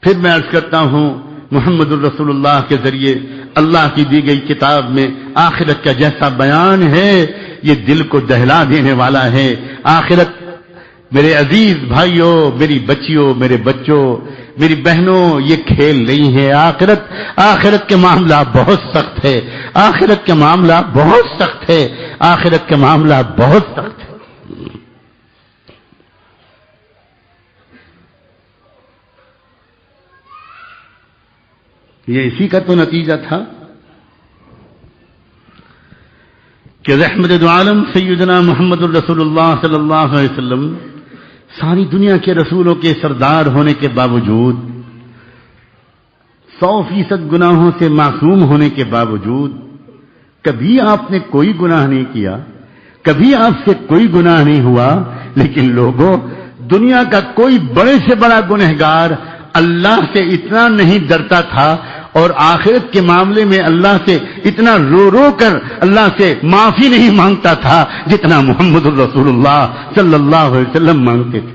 پھر میں عرض کرتا ہوں، محمد الرسول اللہ کے ذریعے اللہ کی دی گئی کتاب میں آخرت کا جیسا بیان ہے، یہ دل کو دہلا دینے والا ہے۔ آخرت میرے عزیز بھائیوں، میری بچیوں، میرے بچوں، میری بہنوں، یہ کھیل نہیں ہے۔ آخرت آخرت کے معاملہ بہت سخت ہے۔ آخرت کے معاملہ بہت سخت ہے۔ آخرت کے معاملہ بہت سخت ہے۔ یہ اسی کا تو نتیجہ تھا کہ رحمت دو عالم سیدنا محمد الرسول اللہ صلی اللہ علیہ وسلم ساری دنیا کے رسولوں کے سردار ہونے کے باوجود سو فیصد گناہوں سے معصوم ہونے کے باوجود کبھی آپ نے کوئی گناہ نہیں کیا، کبھی آپ سے کوئی گناہ نہیں ہوا، لیکن لوگوں، دنیا کا کوئی بڑے سے بڑا گنہگار اللہ سے اتنا نہیں ڈرتا تھا اور آخرت کے معاملے میں اللہ سے اتنا رو رو کر اللہ سے معافی نہیں مانگتا تھا جتنا محمد الرسول اللہ صلی اللہ علیہ وسلم مانگتے تھے۔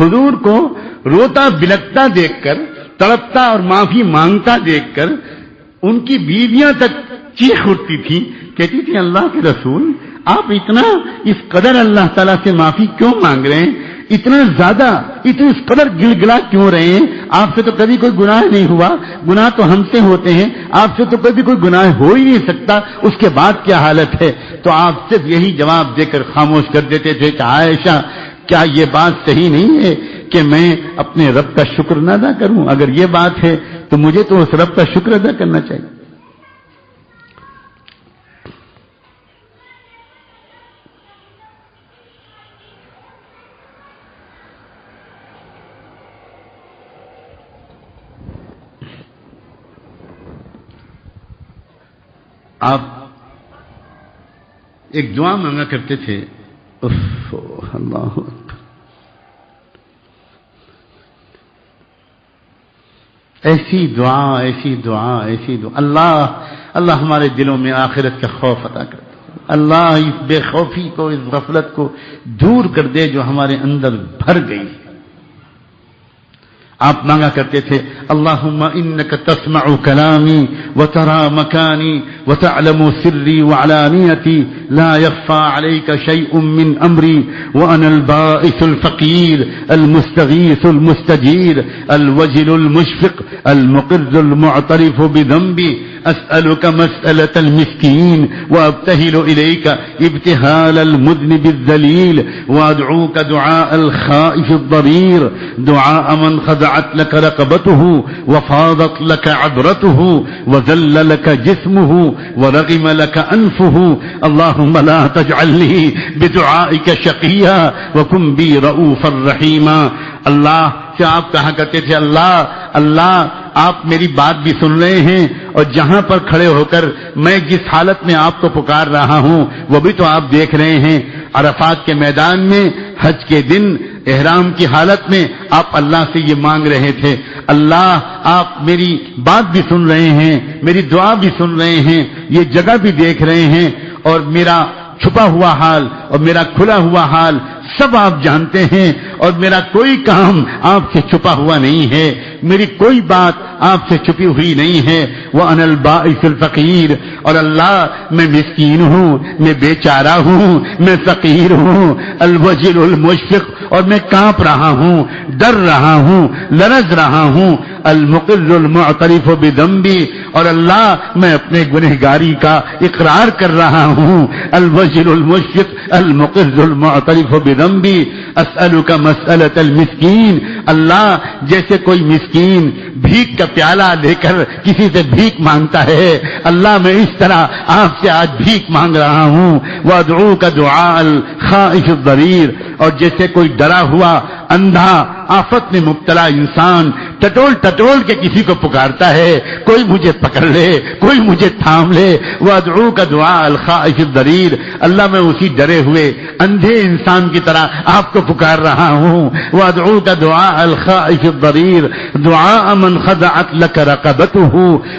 حضور کو روتا بلکتا دیکھ کر، تڑپتا اور معافی مانگتا دیکھ کر ان کی بیویاں تک چیخ اٹھتی تھی، کہتی تھی اللہ کے رسول، آپ اتنا اس قدر اللہ تعالیٰ سے معافی کیوں مانگ رہے ہیں؟ اتنا زیادہ اتنے اس قدر گل گلا کیوں رہے ہیں؟ آپ سے تو کبھی کوئی گناہ نہیں ہوا۔ گناہ تو ہم سے ہوتے ہیں۔ آپ سے تو کبھی کوئی گناہ ہو ہی نہیں سکتا۔ اس کے بعد کیا حالت ہے؟ تو آپ صرف یہی جواب دے کر خاموش کر دیتے تھے کہ عائشہ، کیا یہ بات صحیح نہیں ہے کہ میں اپنے رب کا شکر نہ ادا کروں؟ اگر یہ بات ہے تو مجھے تو اس رب کا شکر ادا کرنا چاہیے۔ آپ ایک دعا مانگا کرتے تھے۔ اف اللہ ایسی دعا ایسی دعا ایسی دعا۔ اللہ اللہ ہمارے دلوں میں آخرت کا خوف عطا کر دے۔ اللہ اس بے خوفی کو، اس غفلت کو دور کر دے جو ہمارے اندر بھر گئی۔ آپ مانگا کرتے تھے اللہ انک تسمع کلامی وترى مکانی وتعلم سری وعلانیتی لا يخفى عليك شيء من امری وأنا البائث الفقیر المستغیث المستجیر الوجل المشفق المقر المعترف بذنبی أسألك مسألة المسكين وأبتهل إليك ابتهال المذنب الذليل وأدعوك دعاء الخائف الضرير. دعاء من خدعت لك رقبته وفاضت لك عبرته وذل لك جسمه ورغم لك أنفه. اللهم لا تجعل لي بدعائك شقيا وكن بي رؤوفا رحيما۔ الله سے آپ کہا کرتے تھے، اللہ اللہ، آپ میری بات بھی سن رہے ہیں اور جہاں پر کھڑے ہو کر میں جس حالت میں آپ کو پکار رہا ہوں، وہ بھی تو آپ دیکھ رہے ہیں۔ عرفات کے میدان میں، حج کے دن، احرام کی حالت میں آپ اللہ سے یہ مانگ رہے تھے۔ اللہ، آپ میری بات بھی سن رہے ہیں، میری دعا بھی سن رہے ہیں، یہ جگہ بھی دیکھ رہے ہیں۔ اور میرا چھپا ہوا حال اور میرا کھلا ہوا حال سب آپ جانتے ہیں اور میرا کوئی کام آپ سے چھپا ہوا نہیں ہے میری کوئی بات آپ سے چھپی ہوئی نہیں ہے وہ انل باعث الفقیر اور اللہ میں مسکین ہوں میں بے چارہ ہوں میں فقیر ہوں الوجل المشفق اور میں کانپ رہا ہوں ڈر رہا ہوں لرز رہا ہوں المقر المعترف بدمبی اور اللہ میں اپنے گنہگاری کا اقرار کر رہا ہوں الوجل المشفق المقر المعترف بدمبی اسألک مسألت المسکین، اللہ جیسے کوئی مسکین بھیک کا پیالہ لے کر کسی سے بھیک مانگتا ہے، اللہ میں اس طرح آپ سے آج بھیک مانگ رہا ہوں۔ وہ ادعو کا دعا الخائف الضریر اور جیسے کوئی ڈرا ہوا، اندھا، آفت میں مبتلا انسان ٹٹول ٹٹول کے کسی کو پکارتا ہے، کوئی مجھے پکڑ لے، کوئی مجھے تھام لے۔ وہ ادعو کا دعا الخائف دریر اللہ میں اسی ڈرے ہوئے، اندھے انسان کی طرح آپ کو پکار رہا ہوں۔ وہ ادعو کا دعا الخائف دریر دعا امن خدعت لک رقبتہ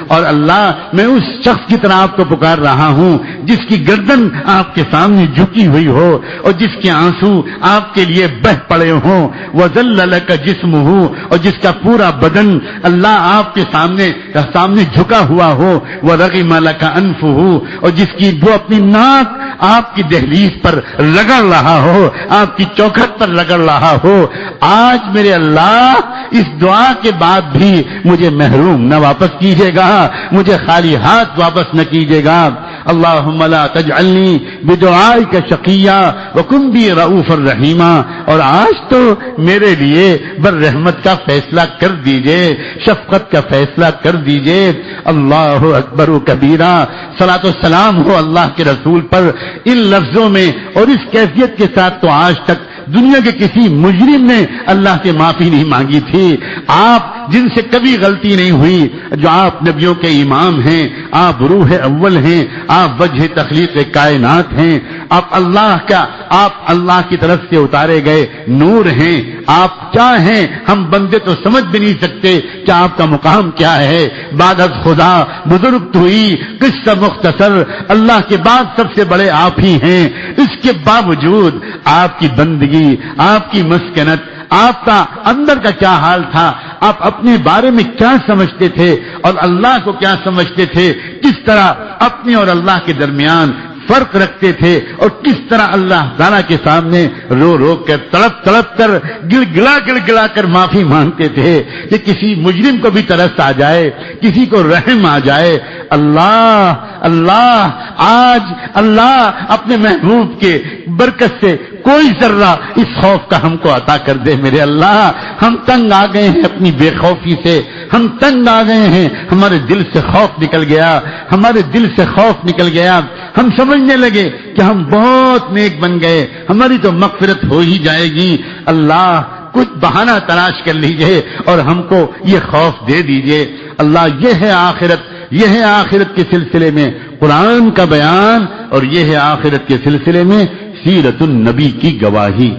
اور اللہ میں اس شخص کی طرح آپ کو پکار رہا ہوں، جس کی گردن آپ کے سامنے جھکی ہوئی ہو اور جس کے آنسو آپ کے لیے بہ پڑے ہوں۔ وہ ذل کا جسم ہو اور جس کا پورا بدن اللہ آپ کے سامنے سامنے جھکا ہوا ہو وہ رگی مالا کا انف ہو اور جس کی وہ اپنی ناک آپ کی دہلیز پر رگڑ رہا ہو، آپ کی چوکھٹ پر رگڑ رہا ہو، آج میرے اللہ اس دعا کے بعد بھی مجھے محروم نہ واپس کیجیے گا، مجھے خالی ہاتھ واپس نہ کیجیے گا۔ اللہ لا تجعلنی بدعائی کا شقیہ وکم بھی رعوف الرحیمہ اور آج تو میرے لیے بر رحمت کا فیصلہ کر دیجیے، شفقت کا فیصلہ کر دیجیے۔ اللہ اکبر و کبیرہ۔ سلاۃ السلام ہو اللہ کے رسول پر۔ ان لفظوں میں اور اس کیفیت کے ساتھ تو آج تک دنیا کے کسی مجرم نے اللہ سے معافی نہیں مانگی تھی۔ آپ جن سے کبھی غلطی نہیں ہوئی، جو آپ نبیوں کے امام ہیں، آپ روح اول ہیں، آپ وجہ تخلیق کائنات ہیں، آپ اللہ کا، آپ اللہ کی طرف سے اتارے گئے نور ہیں، آپ کیا ہیں؟ ہم بندے تو سمجھ بھی نہیں سکتے کہ آپ کا مقام کیا ہے۔ بادت خدا، بزرگ ہوئی قصہ مختصر، اللہ کے بعد سب سے بڑے آپ ہی ہیں۔ اس کے باوجود آپ کی بندگی، آپ کی مسکنت، آپ کا اندر کا کیا حال تھا؟ آپ اپنے بارے میں کیا سمجھتے تھے اور اللہ کو کیا سمجھتے تھے؟ کس طرح اپنے اور اللہ کے درمیان فرق رکھتے تھے اور کس طرح اللہ تعالیٰ کے سامنے رو رو کر، تڑپ تڑپ کر گل گلا گل گلا کر معافی مانگتے تھے کہ کسی مجرم کو بھی ترس آ جائے، کسی کو رحم آ جائے۔ اللہ اللہ، آج اللہ اپنے محبوب کے برکت سے کوئی ذرہ اس خوف کا ہم کو عطا کر دے میرے اللہ۔ ہم تنگ آ گئے ہیں اپنی بے خوفی سے۔ ہم تنگ آ گئے ہیں۔ ہمارے دل سے خوف نکل گیا۔ ہمارے دل سے خوف نکل گیا۔ ہم سمجھنے لگے کہ ہم بہت نیک بن گئے۔ ہماری تو مغفرت ہو ہی جائے گی۔ اللہ، کچھ بہانہ تلاش کر لیجیے اور ہم کو یہ خوف دے دیجیے۔ اللہ، یہ ہے آخرت۔ یہ ہے آخرت کے سلسلے میں قرآن کا بیان اور یہ ہے آخرت کے سلسلے میں سیرت النبی کی گواہی۔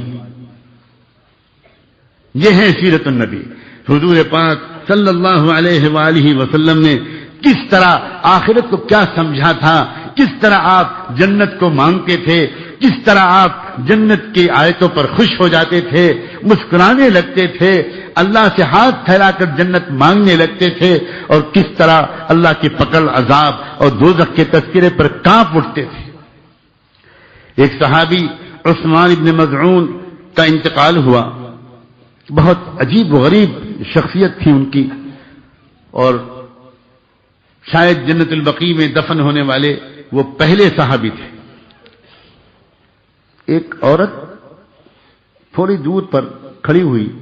یہ ہے سیرت النبی حضور پاک صلی اللہ علیہ وآلہ وسلم نے کس طرح آخرت کو کیا سمجھا تھا؟ کس طرح آپ جنت کو مانگتے تھے؟ کس طرح آپ جنت کی آیتوں پر خوش ہو جاتے تھے؟ مسکرانے لگتے تھے؟ اللہ سے ہاتھ پھیلا کر جنت مانگنے لگتے تھے؟ اور کس طرح اللہ کی پکڑ عذاب اور دوزخ کے تذکرے پر کانپ اٹھتے تھے؟ ایک صحابی عثمان ابن مضعون کا انتقال ہوا۔ بہت عجیب و غریب شخصیت تھی ان کی۔ اور شاید جنت البقی میں دفن ہونے والے وہ پہلے صحابی تھے۔ ایک عورت تھوڑی دور پر کھڑی ہوئی۔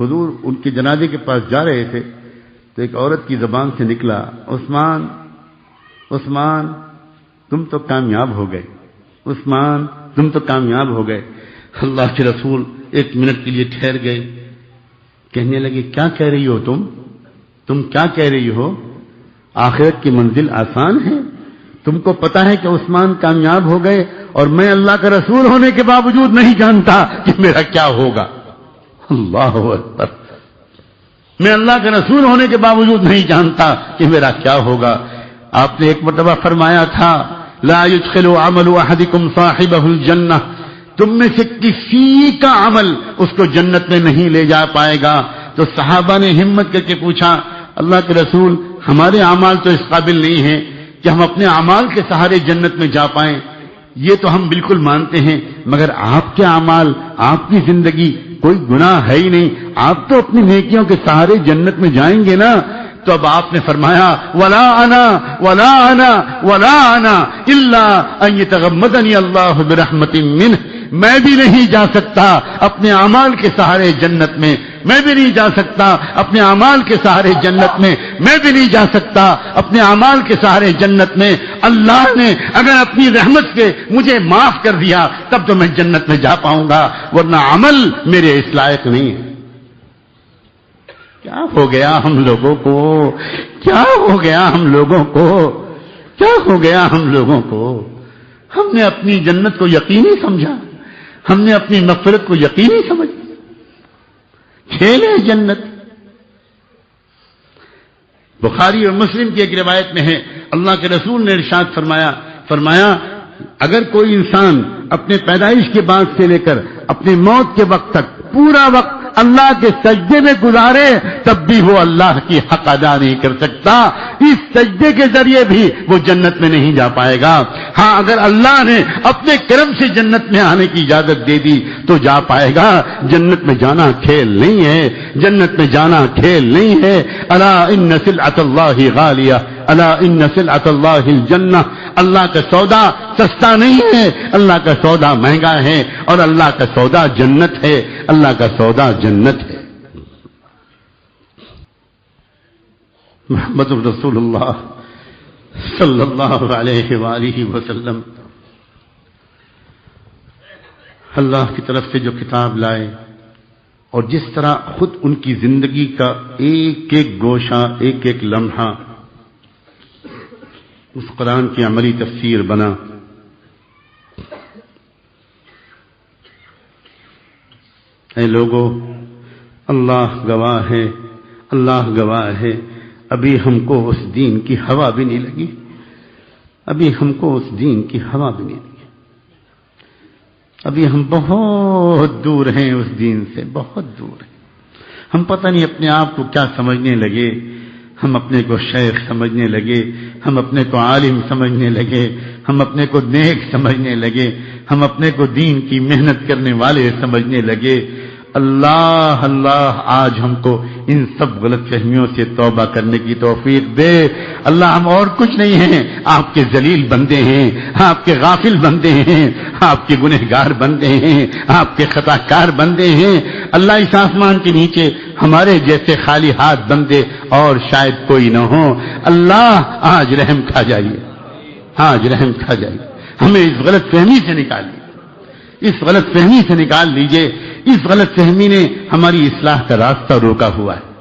حضور ان کے جنازے کے پاس جا رہے تھے تو ایک عورت کی زبان سے نکلا، عثمان عثمان، تم تو کامیاب ہو گئے۔ عثمان، تم تو کامیاب ہو گئے۔ اللہ کے رسول ایک منٹ کے لیے ٹھہر گئے۔ کہنے لگے، کیا کہہ رہی ہو تم؟ تم کیا کہہ رہی ہو؟ آخرت کی منزل آسان ہے۔ تم کو پتا ہے کہ عثمان کامیاب ہو گئے اور میں اللہ کا رسول ہونے کے باوجود نہیں جانتا کہ میرا کیا ہوگا۔ اللہ اکبر۔ میں اللہ کا رسول ہونے کے باوجود نہیں جانتا کہ میرا کیا ہوگا۔ آپ نے ایک مرتبہ فرمایا تھا لا يدخل عمل احدكم صاحبه الجنہ تم میں سے کسی کا عمل اس کو جنت میں نہیں لے جا پائے گا. تو صحابہ نے ہمت کر کے پوچھا، اللہ کے رسول، ہمارے اعمال تو اس قابل نہیں ہیں کہ ہم اپنے اعمال کے سہارے جنت میں جا پائیں. یہ تو ہم بالکل مانتے ہیں، مگر آپ کے اعمال، آپ کی زندگی کوئی گناہ ہے ہی نہیں. آپ تو اپنی نیکیوں کے سہارے جنت میں جائیں گے نا؟ تو اب آپ نے فرمایا، ولا انا ولا انا ولا انا اللہ تغمدنی اللہ برحمت منہ میں بھی نہیں جا سکتا اپنے اعمال کے سہارے جنت میں. میں بھی نہیں جا سکتا اپنے اعمال کے سہارے جنت میں. میں بھی نہیں جا سکتا اپنے اعمال کے سہارے جنت میں. اللہ نے اگر اپنی رحمت سے مجھے معاف کر دیا، تب تو میں جنت میں جا پاؤں گا، ورنہ عمل میرے اس لائق نہیں ہے۔ کیا ہو گیا ہم لوگوں کو؟ کیا ہو گیا ہم لوگوں کو؟ کیا ہو گیا ہم لوگوں کو؟ ہم نے اپنی جنت کو یقینی سمجھا۔ ہم نے اپنی نفرت کو یقینی سمجھ کھیل ہے جنت۔ بخاری اور مسلم کی ایک روایت میں ہے، اللہ کے رسول نے ارشاد فرمایا فرمایا، اگر کوئی انسان اپنے پیدائش کے بعد سے لے کر اپنی موت کے وقت تک پورا وقت اللہ کے سجدے میں گزارے تب بھی وہ اللہ کی حق ادا نہیں کر سکتا۔ اس سجدے کے ذریعے بھی وہ جنت میں نہیں جا پائے گا۔ ہاں اگر اللہ نے اپنے کرم سے جنت میں آنے کی اجازت دے دی تو جا پائے گا۔ جنت میں جانا کھیل نہیں ہے۔ جنت میں جانا کھیل نہیں ہے۔ اللہ ان نسل اللہ غالیہ۔ اللہ ان نسل اللہ الجنہ۔ اللہ کا سودا سستا نہیں ہے۔ اللہ کا سودا مہنگا ہے اور اللہ کا سودا جنت ہے۔ اللہ کا سودا جنت ہے۔ محمد رسول اللہ صلی اللہ علیہ وآلہ وسلم۔ اللہ کی طرف سے جو کتاب لائے اور جس طرح خود ان کی زندگی کا ایک ایک گوشہ، ایک ایک لمحہ اس قرآن کی عملی تفسیر بنا۔ اے لوگوں اللہ گواہ ہے، اللہ گواہ ہے۔ ابھی ہم کو اس دین کی ہوا بھی نہیں لگی۔ ابھی ہم کو اس دین کی ہوا بھی نہیں لگی۔ ابھی ہم بہت دور ہیں اس دین سے، بہت دور ہیں۔ ہم پتہ نہیں اپنے آپ کو کیا سمجھنے لگے۔ ہم اپنے کو شیخ سمجھنے لگے، ہم اپنے کو عالم سمجھنے لگے، ہم اپنے کو نیک سمجھنے لگے ہم اپنے کو دین کی محنت کرنے والے سمجھنے لگے، اللہ اللہ، آج ہم کو ان سب غلط فہمیوں سے توبہ کرنے کی توفیق دے۔ اللہ، ہم اور کچھ نہیں ہیں۔ آپ کے ذلیل بندے ہیں، آپ کے غافل بندے ہیں، آپ کے گنہ گار بندے ہیں، آپ کے خطا کار بندے ہیں۔ اللہ اس آسمان کے نیچے ہمارے جیسے خالی ہاتھ بندے اور شاید کوئی نہ ہو۔ اللہ، آج رحم کھا جائیے۔ آج رحم کھا جائیے۔ ہمیں اس غلط فہمی سے نکالیے اس غلط فہمی سے نکال لیجیے اس غلط فہمی نے ہماری اصلاح کا راستہ روکا ہوا ہے۔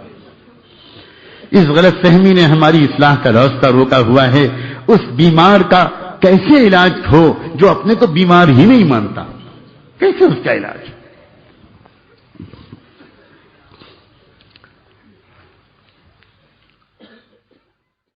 اس غلط فہمی نے ہماری اصلاح کا راستہ روکا ہوا ہے۔ اس بیمار کا کیسے علاج ہو جو اپنے کو بیمار ہی نہیں مانتا؟ کیسے اس کا علاج